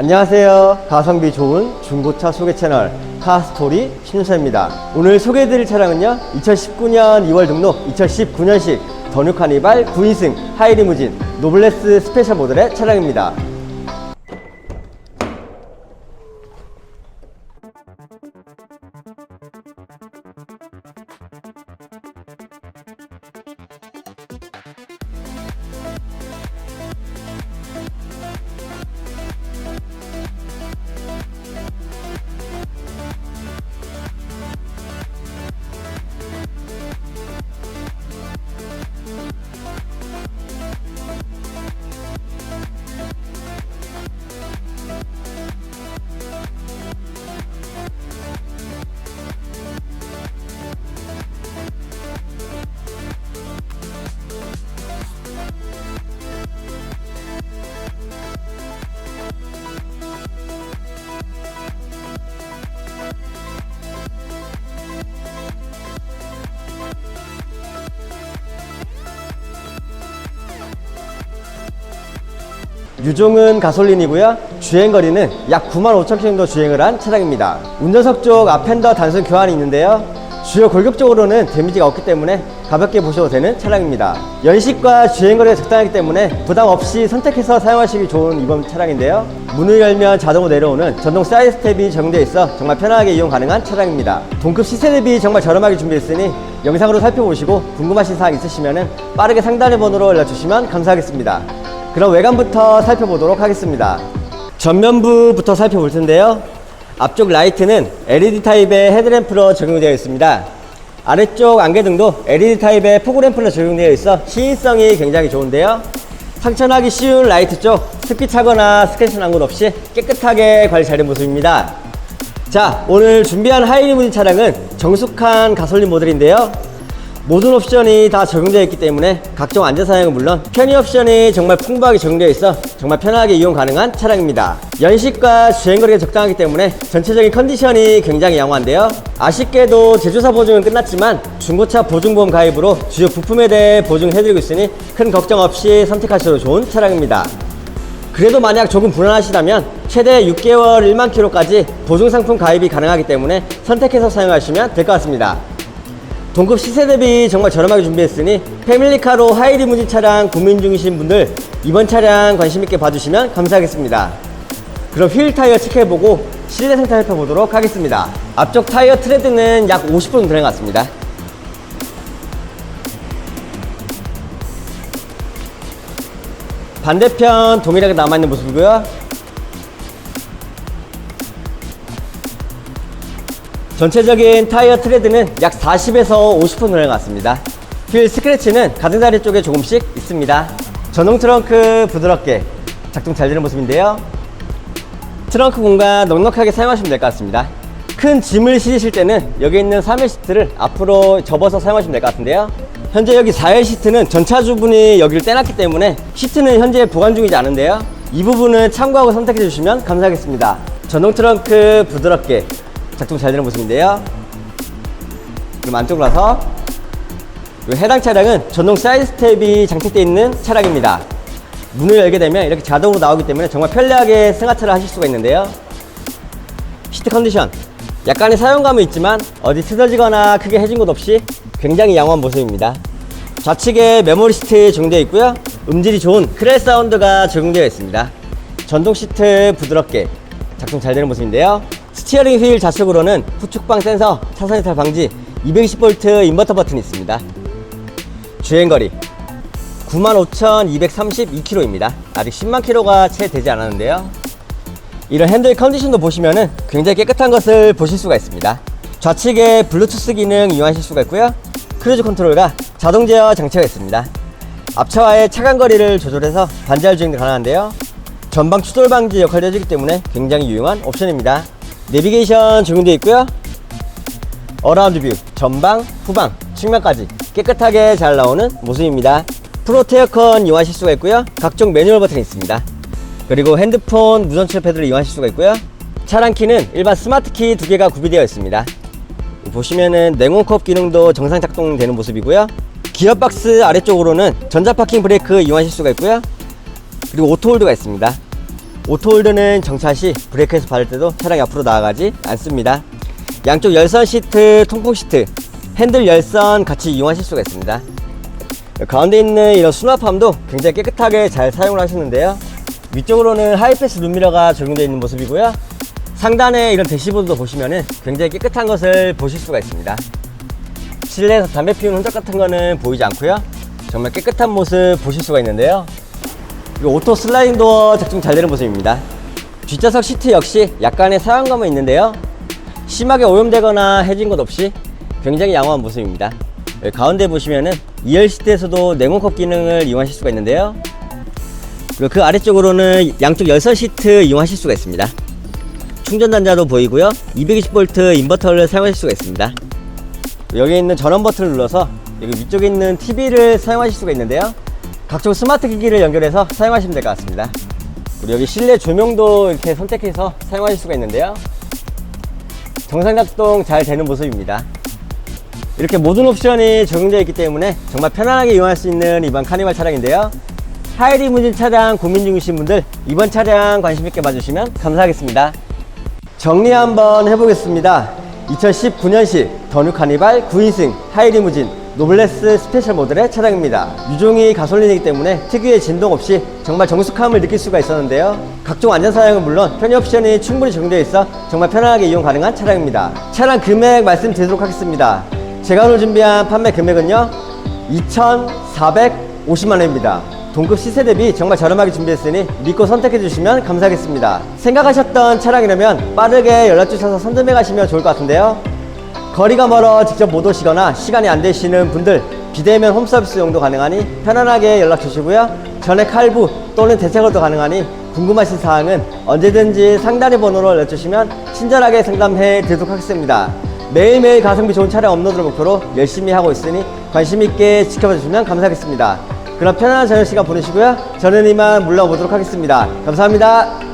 안녕하세요. 가성비 좋은 중고차 소개 채널 카스토리 신윤차입니다. 오늘 소개해드릴 차량은요. 2019년 2월 등록, 2019년식 더뉴 카니발 9인승 하이리무진 노블레스 스페셜 모델의 차량입니다. 유종은 가솔린이고요. 주행 거리는 약 9만 5천 킬로 정도 주행을 한 차량입니다. 운전석 쪽 앞핸더 단순 교환이 있는데요. 주요 골격적으로는 데미지가 없기 때문에 가볍게 보셔도 되는 차량입니다. 연식과 주행 거리가 적당하기 때문에 부담 없이 선택해서 사용하시기 좋은 이번 차량인데요. 문을 열면 자동으로 내려오는 전동 사이드 스텝이 적용되어 있어 정말 편하게 이용 가능한 차량입니다. 동급 시세 대비 정말 저렴하게 준비했으니 영상으로 살펴보시고 궁금하신 사항 있으시면 빠르게 상단의 번호로 연락주시면 감사하겠습니다. 그럼 외관부터 살펴보도록 하겠습니다. 전면부부터 살펴볼 텐데요. 앞쪽 라이트는 LED 타입의 헤드램프로 적용되어 있습니다. 아래쪽 안개등도 LED 타입의 포그램프로 적용되어 있어 시인성이 굉장히 좋은데요. 상처나기 쉬운 라이트 쪽 습기 차거나 스캔스 난곳 없이 깨끗하게 관리 잘된 모습입니다. 자, 오늘 준비한 하이리무진 차량은 정숙한 가솔린 모델인데요. 모든 옵션이 다 적용되어 있기 때문에 각종 안전 사양은 물론 편의 옵션이 정말 풍부하게 적용되어 있어 정말 편하게 이용 가능한 차량입니다. 연식과 주행거리가 적당하기 때문에 전체적인 컨디션이 굉장히 양호한데요. 아쉽게도 제조사 보증은 끝났지만 중고차 보증보험 가입으로 주요 부품에 대해 보증해드리고 있으니 큰 걱정 없이 선택하셔도 좋은 차량입니다. 그래도 만약 조금 불안하시다면 최대 6개월 1만 킬로까지 보증 상품 가입이 가능하기 때문에 선택해서 사용하시면 될 것 같습니다. 동급 시세 대비 정말 저렴하게 준비했으니 패밀리카로 하이리 무진 차량 고민 중이신 분들 이번 차량 관심 있게 봐주시면 감사하겠습니다. 그럼 휠 타이어 체크해보고 실내 상태 살펴보도록 하겠습니다. 앞쪽 타이어 트레드는 약 50% 정도 되는 것 같습니다. 반대편 동일하게 남아있는 모습이고요. 전체적인 타이어 트레드는 약 40에서 50% 늘어난 것 같습니다. 휠 스크래치는 가등다리 쪽에 조금씩 있습니다. 전동 트렁크 부드럽게 작동 잘 되는 모습인데요. 트렁크 공간 넉넉하게 사용하시면 될 것 같습니다. 큰 짐을 실으실 때는 여기 있는 3열 시트를 앞으로 접어서 사용하시면 될 것 같은데요. 현재 여기 4열 시트는 전차주분이 여기를 떼놨기 때문에 시트는 현재 보관 중이지 않은데요. 이 부분은 참고하고 선택해 주시면 감사하겠습니다. 전동 트렁크 부드럽게 작동 잘 되는 모습인데요. 그럼 안쪽으로 와서 이 해당 차량은 전동 사이드 스텝이 장착되어 있는 차량입니다. 문을 열게 되면 이렇게 자동으로 나오기 때문에 정말 편리하게 승하차를 하실 수가 있는데요. 시트 컨디션 약간의 사용감은 있지만 어디 쓰러지거나 크게 해진 곳 없이 굉장히 양호한 모습입니다. 좌측에 메모리 시트 적용되어 있고요. 음질이 좋은 크렐 사운드가 적용되어 있습니다. 전동 시트 부드럽게 작동 잘 되는 모습인데요. 스티어링 휠 좌측으로는 후축방 센서, 차선 이탈 방지, 220V 인버터 버튼이 있습니다. 주행거리 95,232km입니다. 아직 10만 km가 채 되지 않았는데요. 이런 핸들 컨디션도 보시면은 굉장히 깨끗한 것을 보실 수가 있습니다. 좌측에 블루투스 기능 이용하실 수가 있고요. 크루즈 컨트롤과 자동 제어 장치가 있습니다. 앞차와의 차간 거리를 조절해서 반지할 주행도 가능한데요. 전방 추돌 방지 역할을 해주기 때문에 굉장히 유용한 옵션입니다. 내비게이션 적용되어 있고요. 어라운드 뷰, 전방, 후방, 측면까지 깨끗하게 잘 나오는 모습입니다. 프로테 에어컨 이용하실 수가 있고요. 각종 매뉴얼 버튼이 있습니다. 그리고 핸드폰 무선 출력 패드를 이용하실 수가 있고요. 차량 키는 일반 스마트 키 두 개가 구비되어 있습니다. 보시면은 냉온컵 기능도 정상 작동되는 모습이고요. 기어박스 아래쪽으로는 전자 파킹 브레이크 이용하실 수가 있고요. 그리고 오토홀드가 있습니다. 오토홀드는 정차 시 브레이크에서 받을 때도 차량이 앞으로 나아가지 않습니다. 양쪽 열선 시트, 통풍 시트, 핸들 열선 같이 이용하실 수가 있습니다. 가운데 있는 이런 수납함도 굉장히 깨끗하게 잘 사용을 하셨는데요. 위쪽으로는 하이패스 룸미러가 적용되어 있는 모습이고요. 상단에 이런 대시보드도 보시면은 굉장히 깨끗한 것을 보실 수가 있습니다. 실내에서 담배 피우는 흔적 같은 거는 보이지 않고요. 정말 깨끗한 모습 보실 수가 있는데요. 이 오토 슬라이딩 도어 작동 잘 되는 모습입니다. 뒷좌석 시트 역시 약간의 사용감은 있는데요. 심하게 오염되거나 해진 것 없이 굉장히 양호한 모습입니다. 여기 가운데 보시면은 2열 시트에서도 냉온컵 기능을 이용하실 수가 있는데요. 그리고 그 아래쪽으로는 양쪽 열선 시트 이용하실 수가 있습니다. 충전 단자도 보이고요. 220V 인버터를 사용하실 수가 있습니다. 여기 있는 전원 버튼을 눌러서 여기 위쪽에 있는 TV를 사용하실 수가 있는데요. 각종 스마트 기기를 연결해서 사용하시면 될 것 같습니다. 그리고 여기 실내 조명도 이렇게 선택해서 사용하실 수가 있는데요. 정상 작동 잘 되는 모습입니다. 이렇게 모든 옵션이 적용되어 있기 때문에 정말 편안하게 이용할 수 있는 이번 카니발 차량인데요. 하이리무진 차량 고민 중이신 분들 이번 차량 관심 있게 봐주시면 감사하겠습니다. 정리 한번 해보겠습니다. 2019년식 더뉴 카니발 9인승 하이리무진 노블레스 스페셜 모델의 차량입니다. 유종이 가솔린이기 때문에 특유의 진동 없이 정말 정숙함을 느낄 수가 있었는데요. 각종 안전 사양은 물론 편의 옵션이 충분히 적용되어 있어 정말 편안하게 이용 가능한 차량입니다. 차량 금액 말씀드리도록 하겠습니다. 제가 오늘 준비한 판매 금액은요 2,450만 원입니다. 동급 시세 대비 정말 저렴하게 준비했으니 믿고 선택해 주시면 감사하겠습니다. 생각하셨던 차량이라면 빠르게 연락 주셔서 선점해 가시면 좋을 것 같은데요. 거리가 멀어 직접 못 오시거나 시간이 안 되시는 분들 비대면 홈서비스용도 가능하니 편안하게 연락 주시고요. 전액 할부 또는 대책으로도 가능하니 궁금하신 사항은 언제든지 상단의 번호로 연락 주시면 친절하게 상담해 드리도록 하겠습니다. 매일매일 가성비 좋은 차량 업로드를 목표로 열심히 하고 있으니 관심 있게 지켜봐 주시면 감사하겠습니다. 그럼 편안한 저녁 시간 보내시고요. 저는 이만 물러보도록 하겠습니다. 감사합니다.